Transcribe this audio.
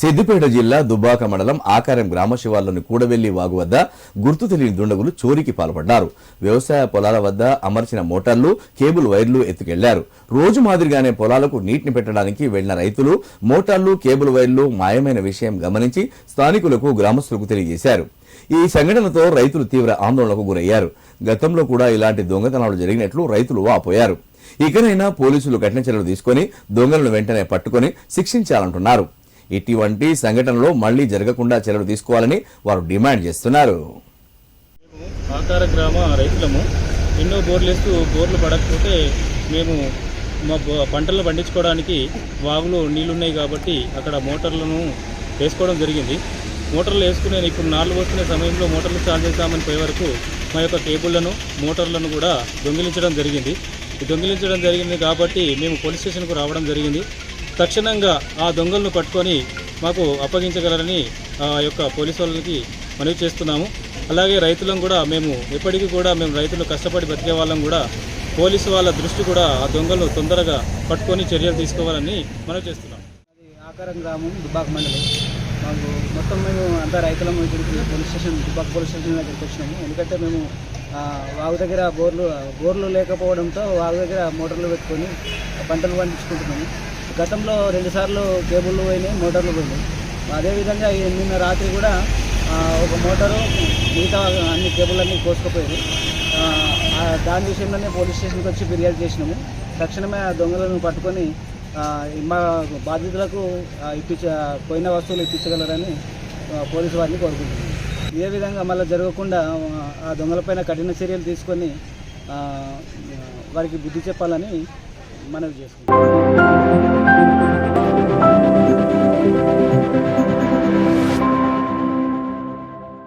సిద్దిపేట జిల్లా దుబ్బాక మండలం ఆకారం గ్రామ శివార్లోని కూడవెల్లి వాగు వద్ద గుర్తు తెలియని దుండగులు చోరీకి పాల్పడ్డారు. వ్యవసాయ పొలాల వద్ద అమర్చిన మోటార్లు కేబుల్ వైర్లు ఎత్తుకెళ్ళారు. రోజు మాదిరిగానే పొలాలకు నీటిని పెట్టడానికి వెళ్ళిన రైతులు మోటార్లు కేబుల్ వైర్లు మాయమైన విషయం గమనించి స్థానికులకు గ్రామస్తులకు తెలియజేశారు. ఈ సంఘటనతో రైతులు తీవ్ర ఆందోళనకు గురయ్యారు. గతంలో కూడా ఇలాంటి దొంగతనాలు జరిగినట్లు రైతులు వాపోయారు. ఇకనైనా పోలీసులు కఠిన చర్యలు తీసుకొని దొంగలను వెంటనే పట్టుకొని శిక్షించాలంటున్నారు. ఇటువంటి సంఘటనలు మళ్ళీ జరగకుండా చర్యలు తీసుకోవాలని వారు డిమాండ్ చేస్తున్నారు. ఆకార గ్రామ రైతులము ఎన్నో బోర్లు వేస్తూ బోర్లు పడకపోతే మేము మా పంటలను పంటలు పండించుకోవడానికి వాగులో నీళ్ళున్నాయి కాబట్టి అక్కడ మోటార్లను వేసుకోవడం జరిగింది. మోటార్లు వేసుకునే ఇప్పుడు నాలుగు వస్తున్న సమయంలో మోటార్లు స్టార్ట్ చేస్తామని పోయే వరకు మా యొక్క కేబుళ్ళను మోటార్లను కూడా దొంగిలించడం జరిగింది. దొంగిలించడం జరిగింది కాబట్టి మేము పోలీస్ స్టేషన్కు రావడం జరిగింది. తక్షణంగా ఆ దొంగలను పట్టుకొని మాకు అప్పగించగలరని ఆ యొక్క పోలీసు వాళ్ళకి మనవి చేస్తున్నాము. అలాగే రైతులను కూడా మేము ఎప్పటికీ కూడా మేము రైతులు కష్టపడి బతికే వాళ్ళం కూడా. పోలీసు వాళ్ళ దృష్టి కూడా ఆ దొంగలను తొందరగా పట్టుకొని చర్యలు తీసుకోవాలని మనవి చేస్తున్నాం అది ఆకారం గ్రామం దుబ్బాక మండలం. మాకు మొత్తం మేము అంతా రైతులం ఇక్కడికి police station Dubbaka police station దగ్గరికి వచ్చినాము. ఎందుకంటే మేము వాగు దగ్గర బోర్లు బోర్లు లేకపోవడంతో వాగు దగ్గర మోటార్లు పెట్టుకొని పంటలు పండించుకుంటున్నాము. గతంలో రెండుసార్లు కేబుల్లు పోయినాయి మోటార్లు పోయినాయి. అదేవిధంగా నిన్న రాత్రి కూడా ఒక మోటారు మిగతా అన్ని కేబుల్ కోసుకుపోయింది. దాని విషయంలోనే పోలీస్ స్టేషన్కి వచ్చి ఫిర్యాదు చేసినాము. తక్షణమే ఆ దొంగలను పట్టుకొని మా బాధితులకు ఇప్పించ పోయిన వస్తువులు ఇప్పించగలరని పోలీసు వారిని కోరుకుంటున్నాను ఇదే విధంగా మళ్ళీ జరగకుండా ఆ, దొంగలపైన కఠిన చర్యలు తీసుకొని వారికి బుద్ధి చెప్పాలని మనవి చేసుకుంటాం Thank you.